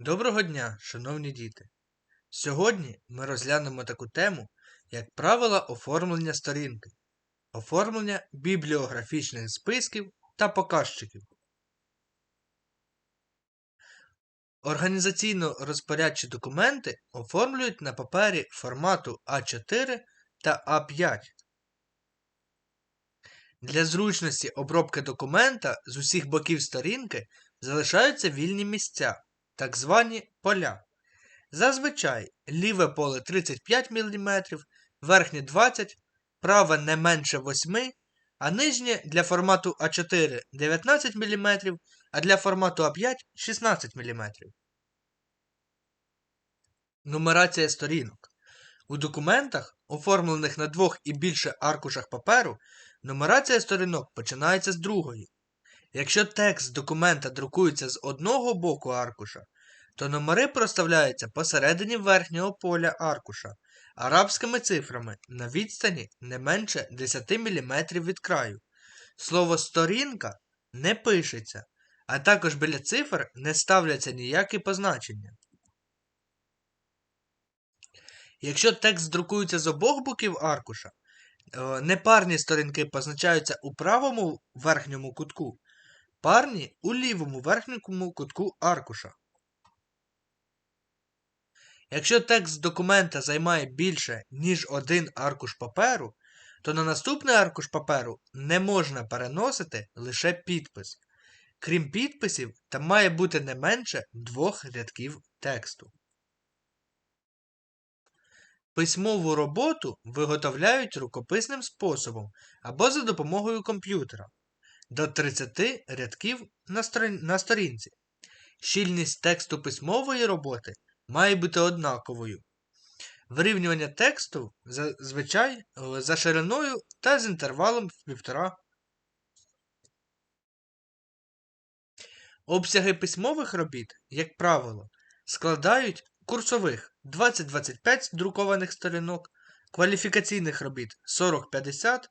Доброго дня, шановні діти! Сьогодні ми розглянемо таку тему, як правила оформлення сторінки, оформлення бібліографічних списків та показчиків. Організаційно розпорядчі документи оформлюють на папері формату А4 та А5. Для зручності обробки документа з усіх боків сторінки залишаються вільні місця, так звані поля. Зазвичай ліве поле 35 мм, верхнє 20 праве не менше 8 а нижнє для формату А4 19 мм, а для формату А5 16 мм. Нумерація сторінок. У документах, оформлених на двох і більше аркушах паперу, нумерація сторінок починається з другої. Якщо текст документа друкується з одного боку аркуша, то номери проставляються посередині верхнього поля аркуша арабськими цифрами на відстані не менше 10 мм від краю. Слово сторінка не пишеться, а також біля цифр не ставляться ніякі позначення. Якщо текст друкується з обох боків аркуша, е, непарні сторінки позначаються у правому верхньому кутку, парні у лівому верхньому кутку аркуша. Якщо текст документа займає більше, ніж один аркуш паперу, то на наступний аркуш паперу не можна переносити лише підпис. Крім підписів, там має бути не менше двох рядків тексту. Письмову роботу виготовляють рукописним способом або за допомогою комп'ютера до 30 рядків на сторінці. Щільність тексту письмової роботи має бути однаковою. Вирівнювання тексту зазвичай за шириною та з інтервалом в півтора. Обсяги письмових робіт, як правило, складають курсових 20-25 друкованих сторінок, кваліфікаційних робіт 40-50,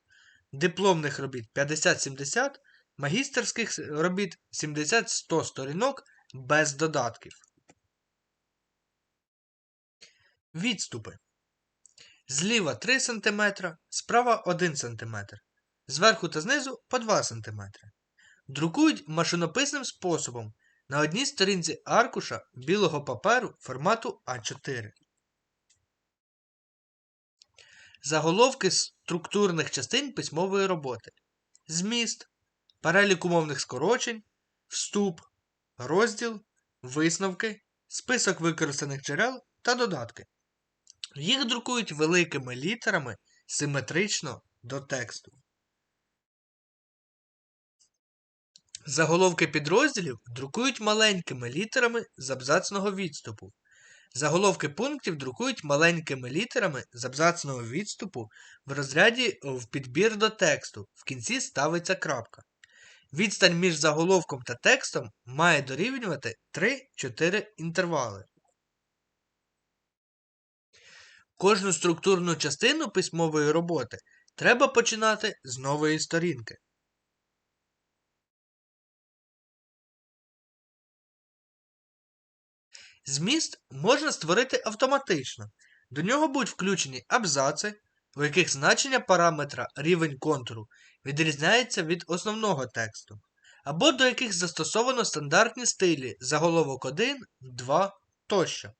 дипломних робіт 50-70, магістерських робіт 70-100 сторінок без додатків. Відступи. Зліва 3 см, справа 1 см. Зверху та знизу по 2 см. Друкують машинописним способом на одній сторінці аркуша білого паперу формату А4. Заголовки структурних частин письмової роботи. Зміст, перелік умовних скорочень, вступ, розділ, висновки, список використаних джерел та додатки. Їх друкують великими літерами симетрично до тексту. Заголовки підрозділів друкують маленькими літерами з абзацного відступу. Заголовки пунктів друкують маленькими літерами з абзацного відступу в розряді в підбір до тексту. В кінці ставиться крапка. Відстань між заголовком та текстом має дорівнювати 3-4 інтервали. Кожну структурну частину письмової роботи треба починати з нової сторінки. Зміст можна створити автоматично. До нього будуть включені абзаци, у яких значення параметра рівень контуру відрізняється від основного тексту, або до яких застосовано стандартні стилі заголовок 1, 2 тощо.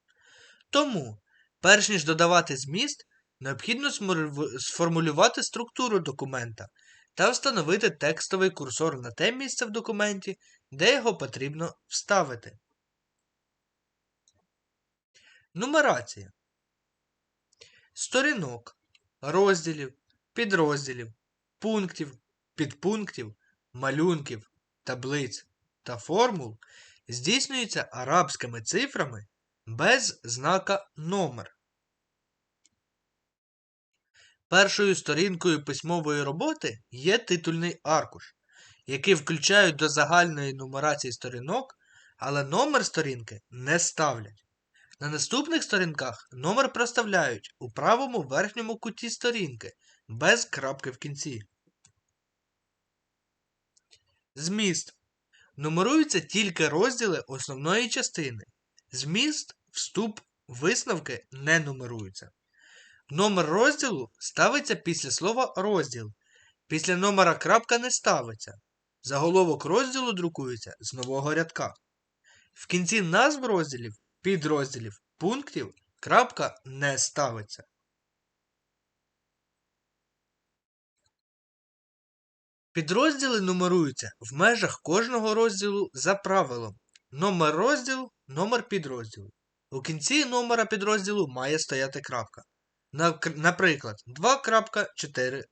Тому Перш ніж додавати зміст, необхідно сформулювати структуру документа та встановити текстовий курсор на те місце в документі, де його потрібно вставити. Нумерація сторінок, розділів, підрозділів, пунктів, підпунктів, малюнків, таблиць та формул здійснюється арабськими цифрами без знака номер. Першою сторінкою письмової роботи є титульний аркуш, який включають до загальної нумерації сторінок, але номер сторінки не ставлять. На наступних сторінках номер проставляють у правому верхньому куті сторінки без крапки в кінці. Зміст. Нумеруються тільки розділи основної частини. Зміст, вступ, висновки не нумеруються. Номер розділу ставиться після слова розділ. Після номера крапка не ставиться. Заголовок розділу друкується з нового рядка. В кінці назв розділів, підрозділів, пунктів крапка не ставиться. Підрозділи нумеруються в межах кожного розділу за правилом. Номер розділу, номер підрозділу. У кінці номера підрозділу має стояти крапка. Наприклад, 2.4.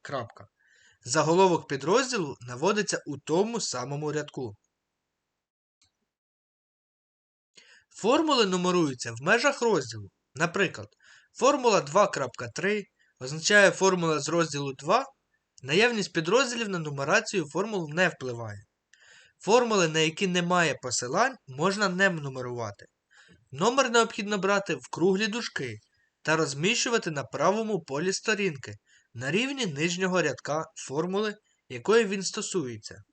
Заголовок підрозділу наводиться у тому самому рядку. Формули нумеруються в межах розділу. Наприклад, формула 2.3 означає формула з розділу 2. Наявність підрозділів на нумерацію формул не впливає. Формули, на які немає посилань, можна не нумерувати. Номер необхідно брати в круглі дужки та розміщувати на правому полі сторінки на рівні нижнього рядка формули, якої він стосується.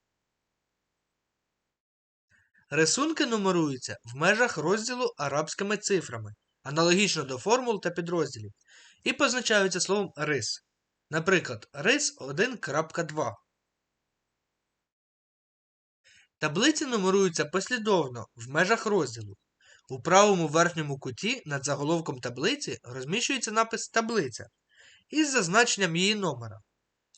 Рисунки нумеруються в межах розділу арабськими цифрами, аналогічно до формул та підрозділів, і позначаються словом рис. Наприклад, рис 1.2. Таблиці нумеруються послідовно в межах розділу. У правому верхньому куті над заголовком таблиці розміщується напис Таблиця із зазначенням її номера.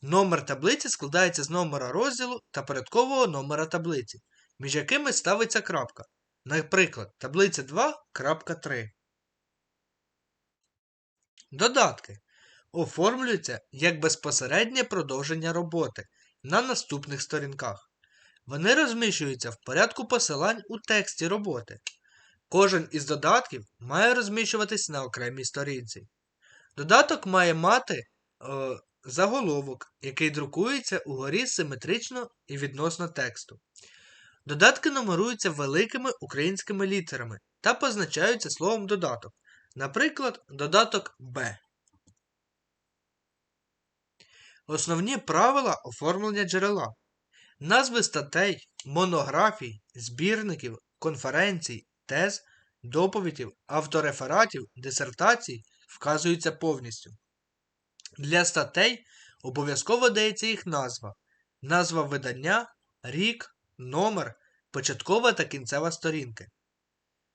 Номер таблиці складається з номера розділу та порядкового номера таблиці, між якими ставиться крапка. Наприклад, таблиця 2.3. Додатки оформлюються як безпосереднє продовження роботи на наступних сторінках. Вони розміщуються в порядку посилань у тексті роботи. Кожен із додатків має розміщуватись на окремій сторінці. Додаток має мати е, заголовок, який друкується угорі симетрично і відносно тексту. Додатки нумеруються великими українськими літерами та позначаються словом додаток. Наприклад, додаток Б. Основні правила оформлення джерела. Назви статей, монографій, збірників, конференцій, тез, доповідів, авторефератів, дисертацій вказуються повністю. Для статей обов'язково дається їх назва, назва видання, рік, номер, початкова та кінцева сторінки.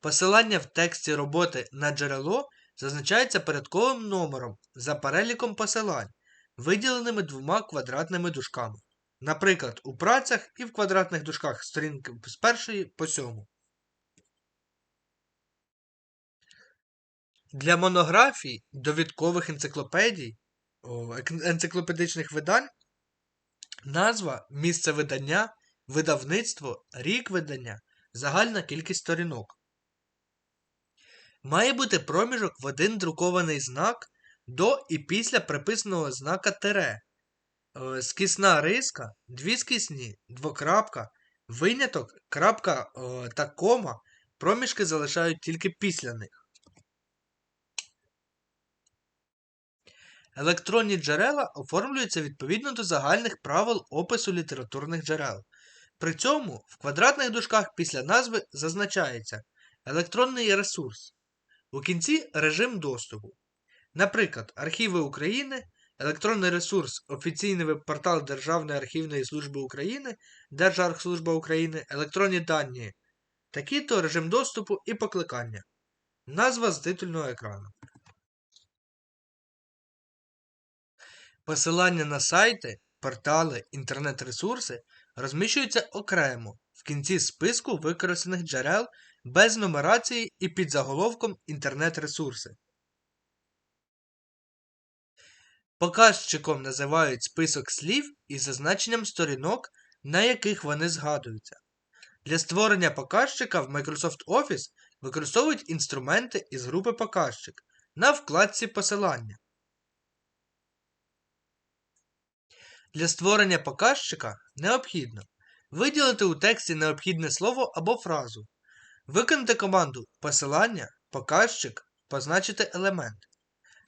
Посилання в тексті роботи на джерело зазначається порядковим номером за переліком посилань, виділеними двома квадратними дужками. Наприклад, у працях і в квадратних дужках сторінки з першої по сьому. Для монографій, довідкових енциклопедій, енциклопедичних видань назва, місце видання, видавництво, рік видання, загальна кількість сторінок. Має бути проміжок в один друкований знак до і після приписаного знака тире. Е, Скісна риска, дві скісні, двокрапка, виняток, крапка е, та кома, проміжки залишають тільки після них. Електронні джерела оформлюються відповідно до загальних правил опису літературних джерел. При цьому в квадратних дужках після назви зазначається електронний ресурс. У кінці режим доступу. Наприклад, Архіви України, електронний ресурс, офіційний веб-портал Державної архівної служби України, Держархслужба України, електронні дані, такі-то режим доступу і покликання. Назва з титульного екрану. Посилання на сайти, портали, інтернет-ресурси розміщуються окремо в кінці списку використаних джерел без нумерації і під заголовком інтернет-ресурси. Показчиком називають список слів із зазначенням сторінок, на яких вони згадуються. Для створення показчика в Microsoft Office використовують інструменти із групи показчик на вкладці посилання. Для створення показчика необхідно виділити у тексті необхідне слово або фразу, виконати команду посилання, показчик, позначити елемент,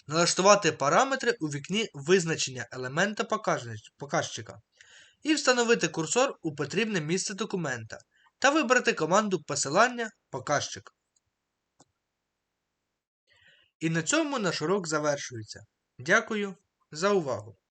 налаштувати параметри у вікні визначення елемента показчика і встановити курсор у потрібне місце документа та вибрати команду посилання показчик. І на цьому наш урок завершується. Дякую за увагу!